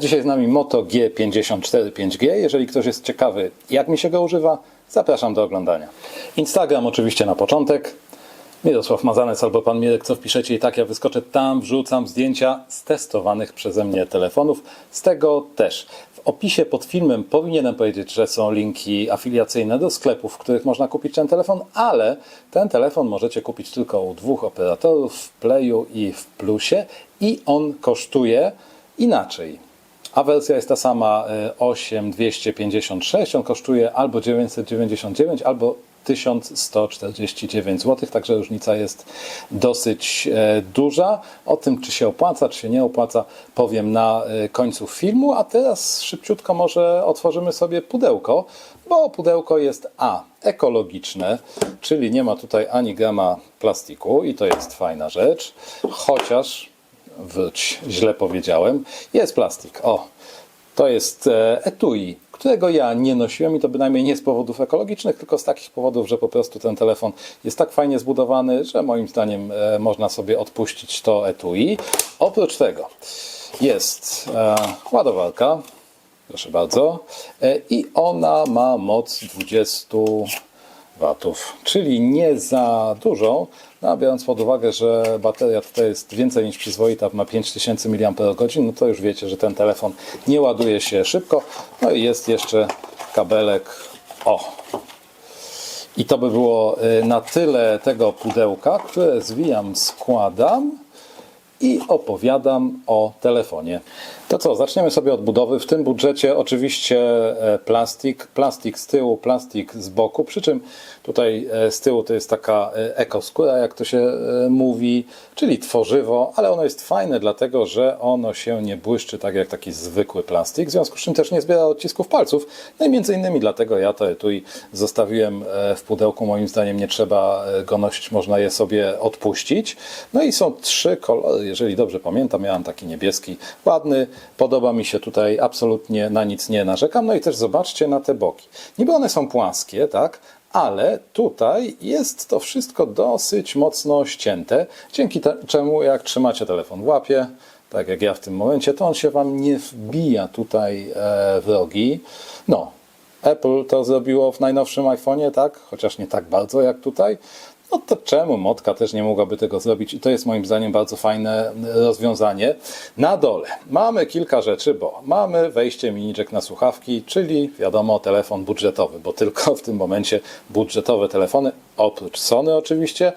Jest dzisiaj z nami Moto G54 5G. Jeżeli ktoś jest ciekawy, jak mi się go używa, zapraszam do oglądania. Instagram oczywiście na początek. Mirosław Mazanec albo pan Mirek, co wpiszecie i tak ja wyskoczę tam, wrzucam zdjęcia z testowanych przeze mnie telefonów. Z tego też. W opisie pod filmem powinienem powiedzieć, że są linki afiliacyjne do sklepów, w których można kupić ten telefon, ale ten telefon możecie kupić tylko u dwóch operatorów, w Playu i w Plusie i on kosztuje inaczej. A wersja jest ta sama y, 8256, on kosztuje albo 999, albo 1149 zł, także różnica jest dosyć e, duża. O tym, czy się opłaca, czy się nie opłaca, powiem na e, końcu filmu. A teraz szybciutko może otworzymy sobie pudełko, bo pudełko jest A ekologiczne, czyli nie ma tutaj ani grama plastiku i to jest fajna rzecz, chociaż wróć, źle powiedziałem, jest plastik. O, to jest e, etui, którego ja nie nosiłem i to bynajmniej nie z powodów ekologicznych, tylko z takich powodów, że po prostu ten telefon jest tak fajnie zbudowany, że moim zdaniem e, można sobie odpuścić to etui. Oprócz tego jest e, ładowarka, proszę bardzo, i ona ma moc 20 watów, czyli nie za dużą, no, biorąc pod uwagę, że bateria tutaj jest więcej niż przyzwoita, ma 5000 mAh, no to już wiecie, że ten telefon nie ładuje się szybko. No i jest jeszcze kabelek. O! I to by było y, na tyle tego pudełka, które zwijam, składam i opowiadam o telefonie. To co, zaczniemy sobie od budowy. W tym budżecie oczywiście e, plastik, plastik z tyłu, plastik z boku, przy czym tutaj e, z tyłu to jest taka e, ekoskóra, jak to się mówi, czyli tworzywo, ale ono jest fajne dlatego, że ono się nie błyszczy tak jak taki zwykły plastik, w związku z czym też nie zbiera odcisków palców. No i między innymi dlatego ja to etui zostawiłem w pudełku, moim zdaniem nie trzeba go nosić, można je sobie odpuścić. No i są trzy kolory, jeżeli dobrze pamiętam, miałem taki niebieski, ładny, Podoba mi się tutaj, absolutnie na nic nie narzekam. No i też zobaczcie na te boki. Niby one są płaskie, tak? Ale tutaj jest to wszystko dosyć mocno ścięte, dzięki czemu jak trzymacie telefon w łapie, tak jak ja w tym momencie, to on się Wam nie wbija tutaj e, w rogi. No, Apple to zrobiło w najnowszym iPhone'ie, tak? Chociaż nie tak bardzo jak tutaj. No to czemu Motka też nie mogłaby tego zrobić? I to jest moim zdaniem bardzo fajne rozwiązanie. Na dole mamy kilka rzeczy, bo mamy wejście mini jack na słuchawki, czyli wiadomo telefon budżetowy, bo tylko w tym momencie budżetowe telefony, oprócz Sony oczywiście,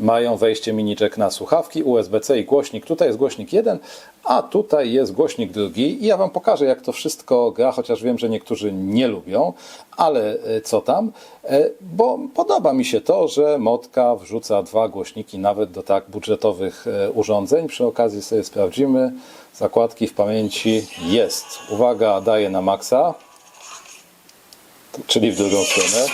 mają wejście mini jack na słuchawki, USB-C i głośnik. Tutaj jest głośnik jeden, a tutaj jest głośnik drugi i ja Wam pokażę, jak to wszystko gra, chociaż wiem, że niektórzy nie lubią, ale e, co tam, e, bo podoba mi się to, że Motka wrzuca dwa głośniki nawet do tak budżetowych e, urządzeń. Przy okazji sobie sprawdzimy, zakładki w pamięci jest. Uwaga, daję na maksa, czyli w drugą stronę.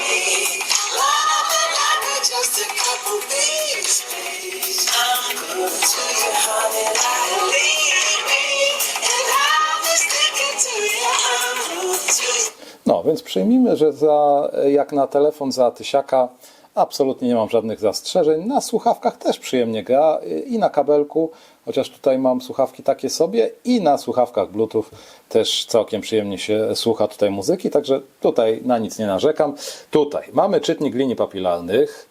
No, więc przyjmijmy, że za, jak na telefon za tysiaka absolutnie nie mam żadnych zastrzeżeń. Na słuchawkach też przyjemnie gra i na kabelku, chociaż tutaj mam słuchawki takie sobie i na słuchawkach Bluetooth też całkiem przyjemnie się słucha tutaj muzyki, także tutaj na nic nie narzekam. Tutaj mamy czytnik linii papilarnych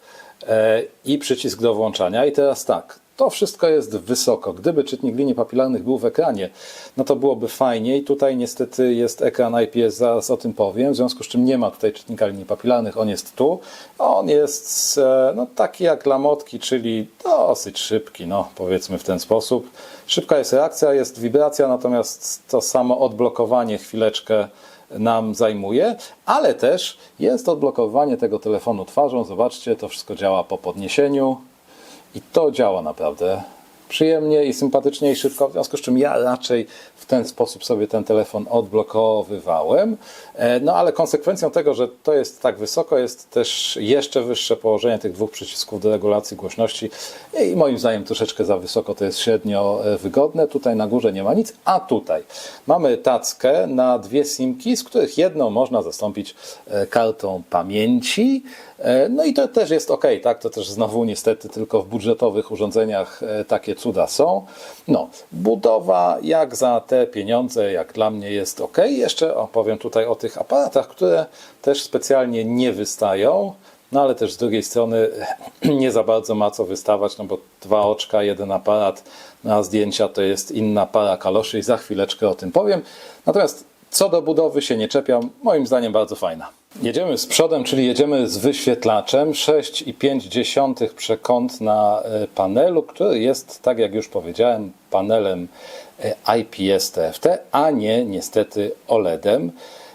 e, i przycisk do włączania i teraz tak, to wszystko jest wysoko. Gdyby czytnik linii papilarnych był w ekranie, no to byłoby fajniej. Tutaj niestety jest ekran IPS, zaraz o tym powiem, w związku z czym nie ma tutaj czytnika linii papilarnych, on jest tu. On jest e, no, taki jak dla motki, czyli dosyć szybki, no powiedzmy w ten sposób. Szybka jest reakcja, jest wibracja, natomiast to samo odblokowanie chwileczkę nam zajmuje, ale też jest odblokowanie tego telefonu twarzą. Zobaczcie, to wszystko działa po podniesieniu. I to działa naprawdę przyjemnie i sympatycznie i szybko, w związku z czym ja raczej w ten sposób sobie ten telefon odblokowywałem. E, No ale konsekwencją tego, że to jest tak wysoko, jest też jeszcze wyższe położenie tych dwóch przycisków do regulacji głośności i moim zdaniem troszeczkę za wysoko to jest średnio e, wygodne. Tutaj na górze nie ma nic, a tutaj mamy tackę na dwie simki, z których jedną można zastąpić e, kartą pamięci. E, No i to też jest ok, tak? To też znowu niestety tylko w budżetowych urządzeniach e, takie cuda są. No, budowa jak za te pieniądze, jak dla mnie jest ok. Jeszcze opowiem tutaj o tych aparatach, które też specjalnie nie wystają. No ale też z drugiej strony nie za bardzo ma co wystawać, no bo dwa oczka, jeden aparat na zdjęcia to jest inna para kaloszy i za chwileczkę o tym powiem. Natomiast co do budowy się nie czepiam, moim zdaniem bardzo fajna. Jedziemy z przodem, czyli jedziemy z wyświetlaczem 6,5 przekąt na e, panelu, który jest, tak jak już powiedziałem, panelem e, IPS TFT, a nie niestety OLEDem.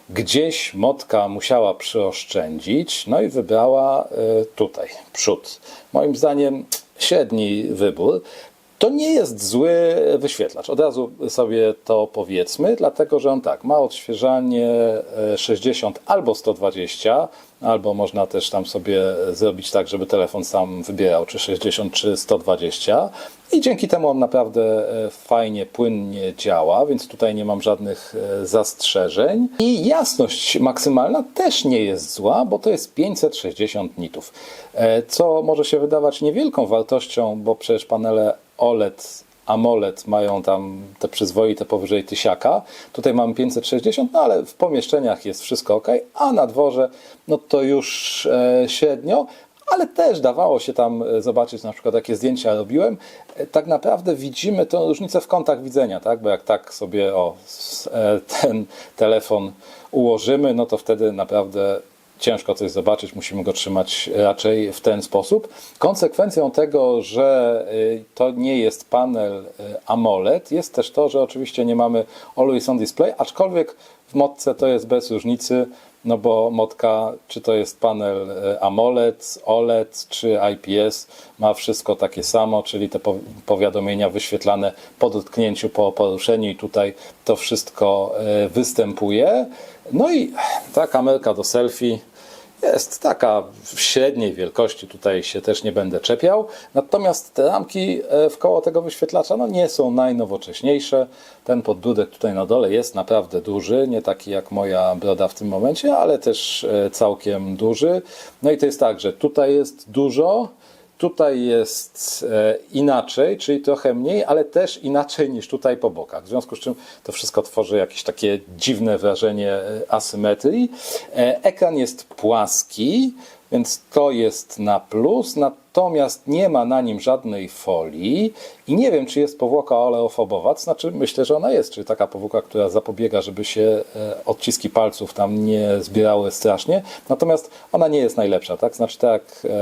Gdzieś Motka musiała przyoszczędzić, no i wybrała e, tutaj, przód. Moim zdaniem średni wybór. To nie jest zły wyświetlacz. Od razu sobie to powiedzmy, dlatego że on tak ma odświeżanie e, 60 albo 120, albo można też tam sobie zrobić tak, żeby telefon sam wybierał, czy 60, czy 120. I dzięki temu on naprawdę e, fajnie, płynnie działa, więc tutaj nie mam żadnych e, zastrzeżeń. I jasność maksymalna też nie jest zła, bo to jest 560 nitów, E, co może się wydawać niewielką wartością, bo przecież panele OLED AMOLED mają tam te przyzwoite powyżej tysiaka. Tutaj mamy 560, no ale w pomieszczeniach jest wszystko ok, a na dworze no to już e, średnio, ale też dawało się tam e, zobaczyć na przykład jakie zdjęcia robiłem. E, Tak naprawdę widzimy tę różnicę w kątach widzenia, tak? Bo jak tak sobie o, e, ten telefon ułożymy, no to wtedy naprawdę ciężko coś zobaczyć, musimy go trzymać raczej w ten sposób. Konsekwencją tego, że y, to nie jest panel y, AMOLED, jest też to, że oczywiście nie mamy Always On Display, aczkolwiek w modce to jest bez różnicy, no bo modka, czy to jest panel y, AMOLED, OLED czy IPS, ma wszystko takie samo, czyli te po- powiadomienia wyświetlane po dotknięciu, po poruszeniu i tutaj to wszystko występuje. No i ta kamerka do selfie jest taka w średniej wielkości, tutaj się też nie będę czepiał. Natomiast te ramki e, w koło tego wyświetlacza no, nie są najnowocześniejsze. Ten poddudek tutaj na dole jest naprawdę duży, nie taki jak moja broda w tym momencie, ale też e, całkiem duży. No i to jest tak, że tutaj jest dużo, Tutaj jest e, inaczej, czyli trochę mniej, ale też inaczej niż tutaj po bokach. W związku z czym to wszystko tworzy jakieś takie dziwne wrażenie e, asymetrii. E, Ekran jest płaski, więc to jest na plus, natomiast nie ma na nim żadnej folii i nie wiem, czy jest powłoka oleofobowa, to znaczy myślę, że ona jest, czyli taka powłoka, która zapobiega, żeby się e, odciski palców tam nie zbierały strasznie, natomiast ona nie jest najlepsza, tak? Znaczy tak jak e,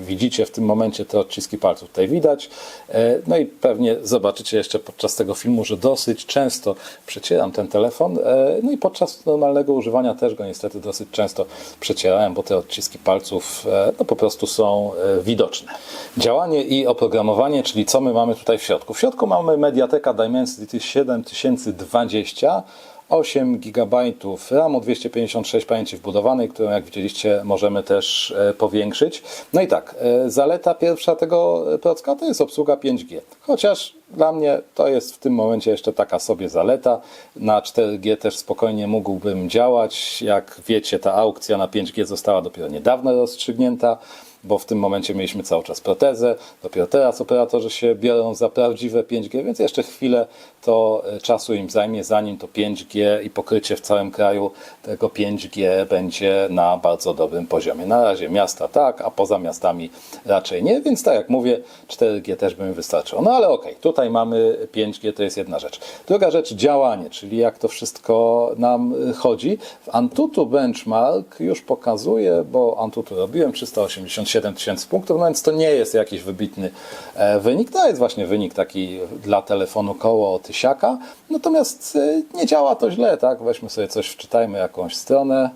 widzicie w tym momencie te odciski palców tutaj widać, e, no i pewnie zobaczycie jeszcze podczas tego filmu, że dosyć często przecieram ten telefon, no i podczas normalnego używania też go niestety dosyć często przecierałem, bo te odciski palców no po prostu są e, widoczne. Działanie i oprogramowanie, czyli co my mamy tutaj w środku. W środku mamy Mediateka Dimensity 7020, 8 GB RAMu, 256 pamięci wbudowanej, którą jak widzieliście możemy też e, powiększyć. No i tak, e, zaleta pierwsza tego procka to jest obsługa 5G. Chociaż dla mnie to jest w tym momencie jeszcze taka sobie zaleta. Na 4G też spokojnie mógłbym działać. Jak wiecie, ta aukcja na 5G została dopiero niedawno rozstrzygnięta bo w tym momencie mieliśmy cały czas protezę. Dopiero teraz operatorzy się biorą za prawdziwe 5G, więc jeszcze chwilę to e, czasu im zajmie, zanim to 5G i pokrycie w całym kraju tego 5G będzie na bardzo dobrym poziomie. Na razie miasta tak, a poza miastami raczej nie, więc tak jak mówię, 4G też by mi wystarczyło. No ale okej, tutaj mamy 5G, to jest jedna rzecz. Druga rzecz, działanie, czyli jak to wszystko nam y, chodzi. W Antutu Benchmark już pokazuje, bo Antutu robiłem 387 tysięcy punktów, no więc to nie jest jakiś wybitny e, wynik. To jest właśnie wynik taki dla telefonu koło tysiaka. Natomiast e, nie działa to źle, tak? Weźmy sobie coś, wczytajmy jakąś stronę.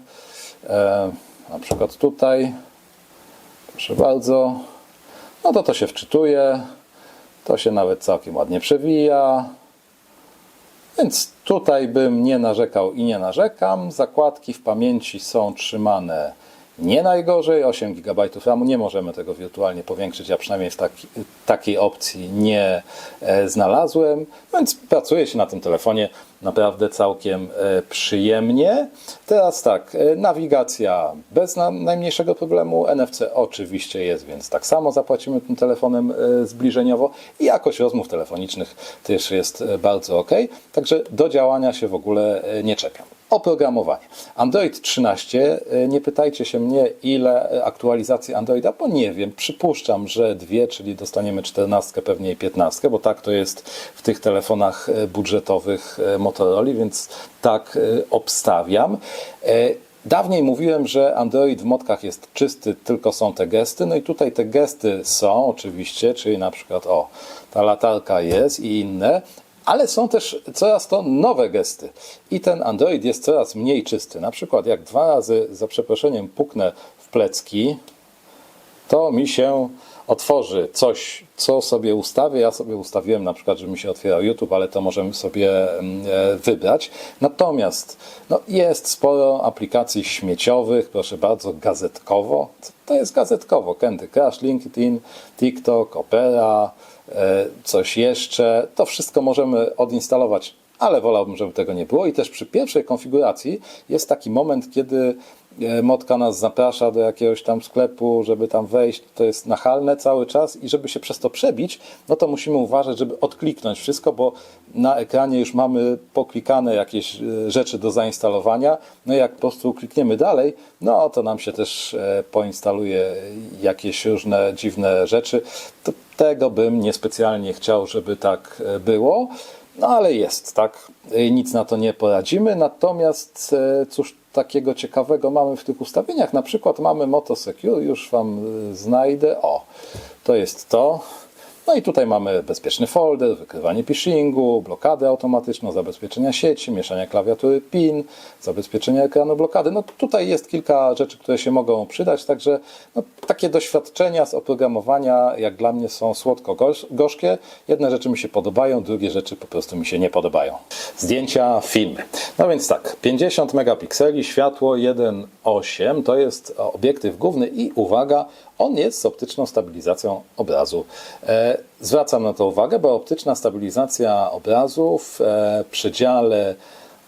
E, na przykład tutaj. Proszę bardzo. No to to się wczytuje. To się nawet całkiem ładnie przewija. Więc tutaj bym nie narzekał i nie narzekam. Zakładki w pamięci są trzymane nie najgorzej, 8 GB RAMu, nie możemy tego wirtualnie powiększyć, ja przynajmniej taki, takiej opcji nie e, znalazłem, więc pracuje się na tym telefonie naprawdę całkiem e, przyjemnie. Teraz tak, e, nawigacja bez na, najmniejszego problemu, NFC oczywiście jest, więc tak samo zapłacimy tym telefonem e, zbliżeniowo. I jakość rozmów telefonicznych też jest e, bardzo ok, także do działania się w ogóle e, nie czepiam. Oprogramowanie. Android 13. e, Nie pytajcie się mnie, ile e, aktualizacji Androida, bo nie wiem. Przypuszczam, że dwie, czyli dostaniemy 14, pewnie i 15, bo tak to jest w tych telefonach e, budżetowych Motorola, więc tak obstawiam. Dawniej mówiłem, że Android w modkach jest czysty, tylko są te gesty. No i tutaj te gesty są oczywiście, czyli na przykład o, ta latarka jest i inne, ale są też coraz to nowe gesty. I ten Android jest coraz mniej czysty. Na przykład jak dwa razy, za przeproszeniem, puknę w plecki, to mi się otworzy coś, co sobie ustawię. Ja sobie ustawiłem na przykład, że mi się otwierał YouTube, ale to możemy sobie mm, e, wybrać. Natomiast no, jest sporo aplikacji śmieciowych, proszę bardzo, gazetkowo. To jest gazetkowo? Candy Crush, LinkedIn, TikTok, Opera, coś jeszcze. To wszystko możemy odinstalować, ale wolałbym, żeby tego nie było. I też przy pierwszej konfiguracji jest taki moment, kiedy e, Motka nas zaprasza do jakiegoś tam sklepu, żeby tam wejść, to jest nachalne cały czas i żeby się przez to przebić, no to musimy uważać, żeby odkliknąć wszystko, bo na ekranie już mamy poklikane jakieś e, rzeczy do zainstalowania, no i jak po prostu klikniemy dalej, no to nam się też e, poinstaluje jakieś różne dziwne rzeczy. To tego bym niespecjalnie chciał, żeby tak e, było. No ale jest, tak? Nic na to nie poradzimy. Natomiast e, cóż takiego ciekawego mamy w tych ustawieniach? Na przykład mamy Moto Secure, już Wam y, znajdę. O, to jest to. No i tutaj mamy bezpieczny folder, wykrywanie phishingu, blokadę automatyczną, zabezpieczenia sieci, mieszania klawiatury PIN, zabezpieczenia ekranu blokady. No tutaj jest kilka rzeczy, które się mogą przydać, także no, takie doświadczenia z oprogramowania jak dla mnie są słodko-gorzkie. Jedne rzeczy mi się podobają, drugie rzeczy po prostu mi się nie podobają. Zdjęcia, filmy. No więc tak, 50 megapikseli, światło 1.8 to jest obiektyw główny i uwaga, on jest z optyczną stabilizacją obrazu. E, zwracam na to uwagę, bo optyczna stabilizacja obrazu w e, przedziale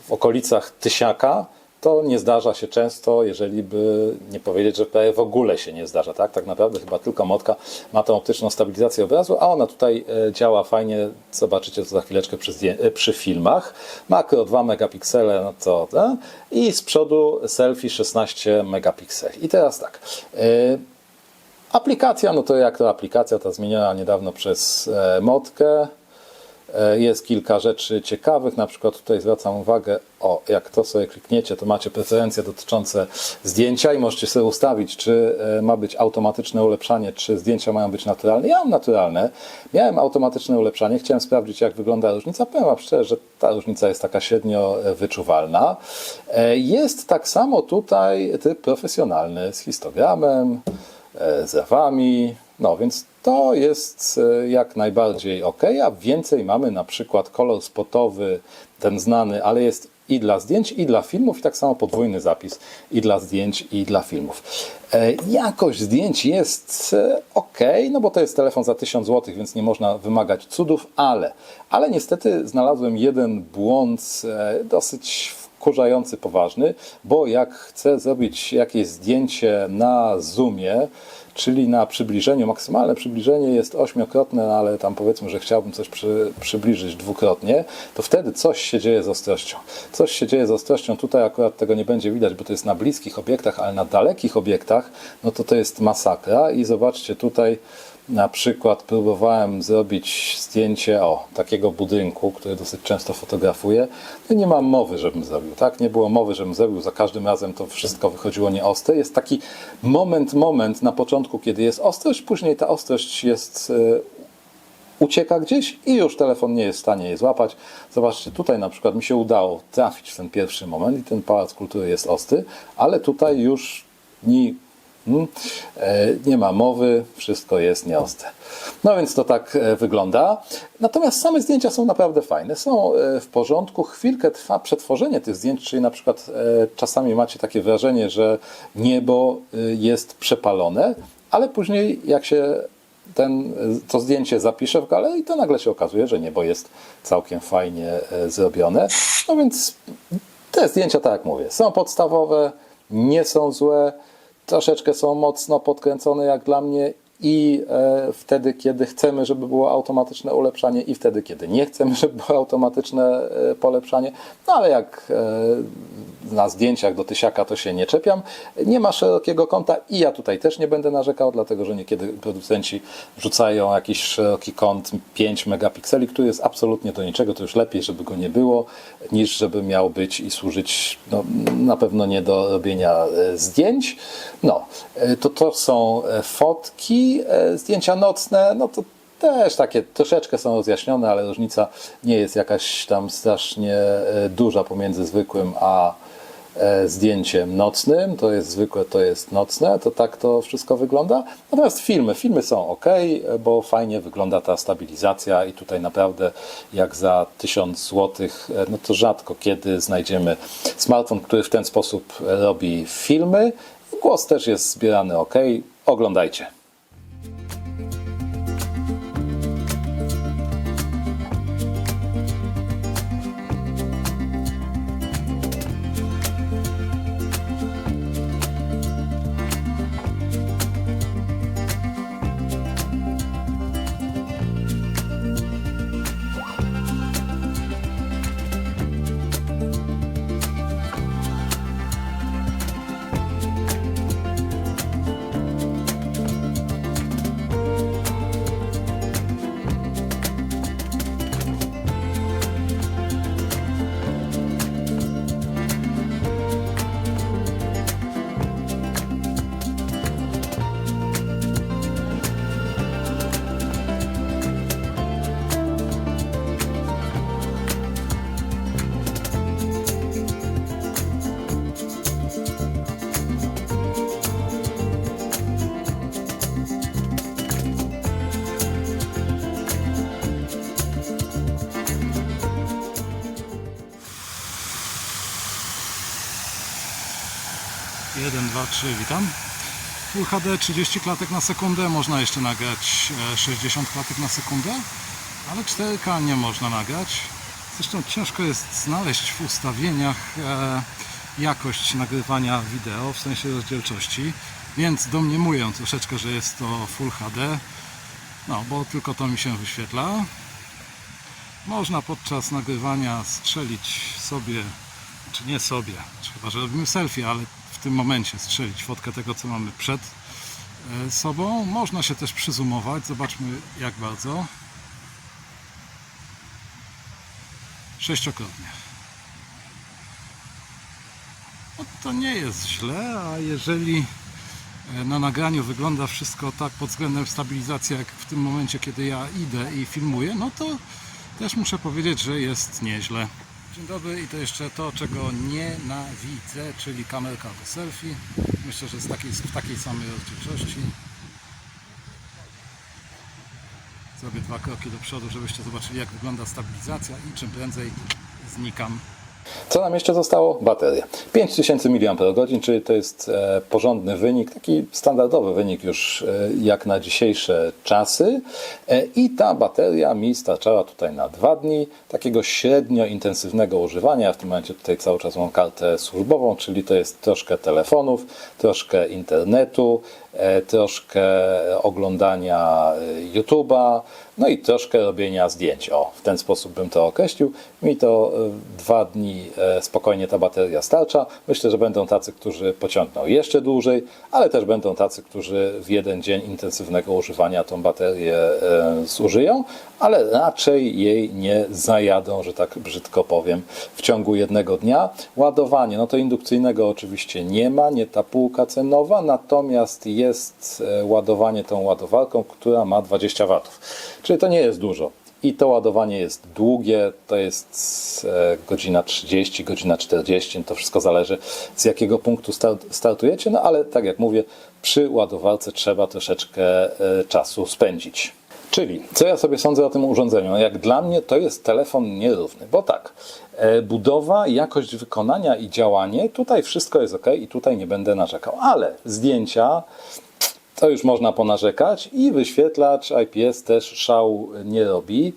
w okolicach tysiaka to nie zdarza się często, jeżeli by nie powiedzieć, że w ogóle się nie zdarza. Tak, tak naprawdę chyba tylko Motka ma tą optyczną stabilizację obrazu, a ona tutaj e, działa fajnie. Zobaczycie to za chwileczkę przy, przy filmach. Makro 2 megapiksele, no to i z przodu selfie 16 megapikseli. I teraz tak. e, Aplikacja, no to jak to aplikacja, ta zmieniona niedawno przez e, Motkę. E, Jest kilka rzeczy ciekawych, na przykład tutaj zwracam uwagę, o, jak to sobie klikniecie, to macie preferencje dotyczące zdjęcia i możecie sobie ustawić, czy e, ma być automatyczne ulepszanie, czy zdjęcia mają być naturalne. Ja mam naturalne, miałem automatyczne ulepszanie, chciałem sprawdzić, jak wygląda różnica. Powiem Wam szczerze, że ta różnica jest taka średnio wyczuwalna. Jest tak samo tutaj tryb profesjonalny z histogramem, e, z rawami. No więc to jest e, jak najbardziej ok, a więcej mamy na przykład kolor spotowy, ten znany, ale jest i dla zdjęć, i dla filmów, i tak samo podwójny zapis i dla zdjęć, i dla filmów. E, Jakość zdjęć jest ok, no bo to jest telefon za 1000 zł, więc nie można wymagać cudów, ale, ale niestety znalazłem jeden błąd dosyć wkurzający, poważny, bo jak chcę zrobić jakieś zdjęcie na zoomie, czyli na przybliżeniu, maksymalne przybliżenie jest ośmiokrotne, no ale tam powiedzmy, że chciałbym coś przy, przybliżyć dwukrotnie, to wtedy coś się dzieje z ostrością. Coś się dzieje z ostrością, tutaj akurat tego nie będzie widać, bo to jest na bliskich obiektach, ale na dalekich obiektach, no to to jest masakra i zobaczcie tutaj, na przykład próbowałem zrobić zdjęcie o takiego budynku, który dosyć często fotografuję. No nie mam mowy, żebym zrobił, tak? Nie było mowy, żebym zrobił. Za każdym razem to wszystko wychodziło nieostre. Jest taki moment, moment na początku, kiedy jest ostrość, później ta ostrość jest e, ucieka gdzieś i już telefon nie jest w stanie jej złapać. Zobaczcie, tutaj na przykład mi się udało trafić w ten pierwszy moment i ten pałac kultury jest ostry, ale tutaj już ni Nie ma mowy, wszystko jest nieostre. No więc to tak e, wygląda. Natomiast same zdjęcia są naprawdę fajne, są e, w porządku. Chwilkę trwa przetworzenie tych zdjęć, czyli na przykład e, czasami macie takie wrażenie, że niebo e, jest przepalone, ale później jak się ten, to zdjęcie zapiszę w galerii, to nagle się okazuje, że niebo jest całkiem fajnie e, zrobione. No więc te zdjęcia, tak jak mówię, są podstawowe, nie są złe, troszeczkę są mocno podkręcone jak dla mnie i e, wtedy, kiedy chcemy, żeby było automatyczne ulepszanie i wtedy, kiedy nie chcemy, żeby było automatyczne e, polepszanie. No ale jak e, na zdjęciach do tysiaka to się nie czepiam. Nie ma szerokiego kąta i ja tutaj też nie będę narzekał, dlatego że niekiedy producenci wrzucają jakiś szeroki kąt 5 megapikseli, który jest absolutnie do niczego. To już lepiej, żeby go nie było, niż żeby miał być i służyć no, na pewno nie do robienia e, zdjęć. No, e, to to są e, fotki, zdjęcia nocne, no to też takie troszeczkę są rozjaśnione, ale różnica nie jest jakaś tam strasznie duża pomiędzy zwykłym a zdjęciem nocnym. To jest zwykłe, to jest nocne. To tak to wszystko wygląda. Natomiast filmy, filmy są ok, bo fajnie wygląda ta stabilizacja i tutaj naprawdę jak za 1000 zł, no to rzadko kiedy znajdziemy smartfon, który w ten sposób robi filmy. Głos też jest zbierany ok. Oglądajcie. Jeden, dwa, trzy, witam. Full HD 30 klatek na sekundę, można jeszcze nagrać e, 60 klatek na sekundę, ale 4K nie można nagrać. Zresztą ciężko jest znaleźć w ustawieniach e, jakość nagrywania wideo, w sensie rozdzielczości, więc domniemuję troszeczkę, że jest to Full HD, no bo tylko to mi się wyświetla. Można podczas nagrywania strzelić sobie, czy nie sobie, czy chyba, że robimy selfie, ale w tym momencie strzelić fotkę tego, co mamy przed e, sobą. Można się też przyzumować. Zobaczmy, jak bardzo. Sześciokrotnie. No, to nie jest źle, a jeżeli e, na nagraniu wygląda wszystko tak pod względem stabilizacji, jak w tym momencie, kiedy ja idę i filmuję, no to też muszę powiedzieć, że jest nieźle. Dzień dobry i to jeszcze to, czego nienawidzę, czyli kamerka do selfie. Myślę, że z takiej, w takiej samej rozdzielczości. Zrobię dwa kroki do przodu, żebyście zobaczyli jak wygląda stabilizacja i czym prędzej znikam Co nam jeszcze zostało? Bateria. 5000 mAh, czyli to jest e, porządny wynik, taki standardowy wynik już e, jak na dzisiejsze czasy. E, I ta bateria mi starczała tutaj na dwa dni takiego średnio intensywnego używania. W tym momencie tutaj cały czas mam kartę służbową, czyli to jest troszkę telefonów, troszkę internetu, troszkę oglądania YouTube'a, no i troszkę robienia zdjęć. O, w ten sposób bym to określił. Mi to e, dwa dni e, spokojnie ta bateria starcza. Myślę, że będą tacy, którzy pociągną jeszcze dłużej, ale też będą tacy, którzy w jeden dzień intensywnego używania tą baterię e, zużyją, ale raczej jej nie zajadą, że tak brzydko powiem, w ciągu jednego dnia. Ładowanie, no to indukcyjnego oczywiście nie ma, nie ta półka cenowa, natomiast jest e, ładowanie tą ładowarką, która ma 20 W. Czyli to nie jest dużo. i to ładowanie jest długie, to jest e, godzina 30, godzina 40, to wszystko zależy z jakiego punktu start, startujecie, no ale tak jak mówię, przy ładowarce trzeba troszeczkę e, czasu spędzić. Czyli, co ja sobie sądzę o tym urządzeniu? Jak dla mnie to jest telefon nierówny, bo tak, e, budowa, jakość wykonania i działanie, tutaj wszystko jest ok i tutaj nie będę narzekał, ale zdjęcia, to już można ponarzekać i wyświetlacz IPS też szału nie robi,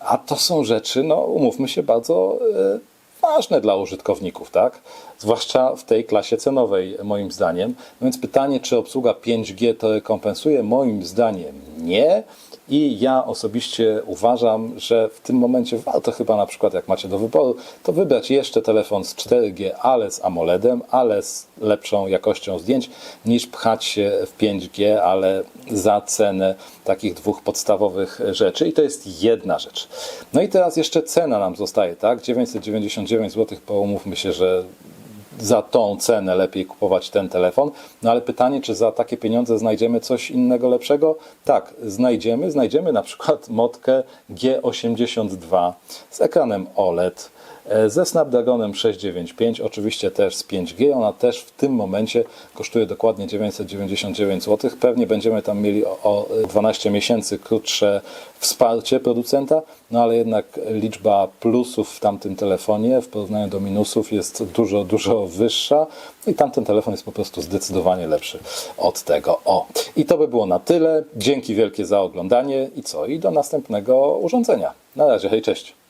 a to są rzeczy, no umówmy się, bardzo e, ważne dla użytkowników, tak? Zwłaszcza w tej klasie cenowej, moim zdaniem. No więc pytanie, czy obsługa 5G to rekompensuje? Moim zdaniem nie. I ja osobiście uważam, że w tym momencie warto chyba na przykład, jak macie do wyboru, to wybrać jeszcze telefon z 4G, ale z AMOLEDem, ale z lepszą jakością zdjęć, niż pchać się w 5G, ale za cenę takich dwóch podstawowych rzeczy. I to jest jedna rzecz. No i teraz jeszcze cena nam zostaje, tak? 999 zł, bo umówmy się, że za tą cenę lepiej kupować ten telefon. No ale pytanie, czy za takie pieniądze znajdziemy coś innego lepszego? Tak, znajdziemy. Znajdziemy na przykład motkę G82 z ekranem OLED, ze Snapdragonem 695, oczywiście też z 5G. Ona też w tym momencie kosztuje dokładnie 999 zł. Pewnie będziemy tam mieli o, o 12 miesięcy krótsze wsparcie producenta, no ale jednak liczba plusów w tamtym telefonie w porównaniu do minusów jest dużo, dużo wyższa i tamten telefon jest po prostu zdecydowanie lepszy od tego. O, i to by było na tyle. Dzięki wielkie za oglądanie i co? I do następnego urządzenia. Na razie, hej, cześć.